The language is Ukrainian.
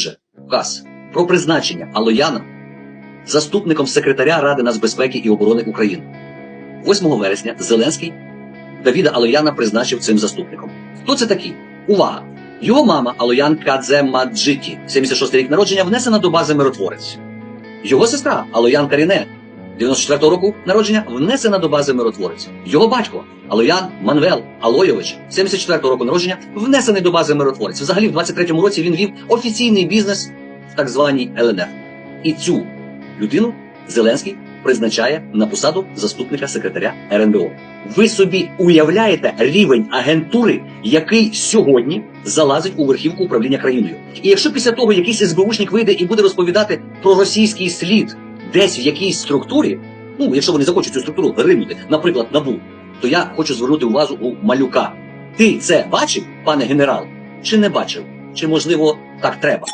Отже, указ про призначення Алояна заступником секретаря Ради нацбезпеки і оборони України. 8 вересня Зеленський Давіда Алояна призначив цим заступником. Хто це такий? Увага! Його мама Алоян Кадземаджиті, 76 рік народження, внесена до бази миротворець. Його сестра Алоян Каріне, 94 року народження, внесена до бази миротворець. Його батько Алоян Манвел Алойович, 74 року народження, внесений до бази миротворець. Взагалі, в 23-му році він вів офіційний бізнес в так званій ЛНР. І цю людину Зеленський призначає на посаду заступника секретаря РНБО. Ви собі уявляєте рівень агентури, який сьогодні залазить у верхівку управління країною. І якщо після того якийсь СБУшник вийде і буде розповідати про російський слід десь в якійсь структурі, ну якщо вони захочуть цю структуру ринути, наприклад, набу, то я хочу звернути увагу у малюка. Ти це бачив, пане генерал, чи не бачив? Чи можливо так треба?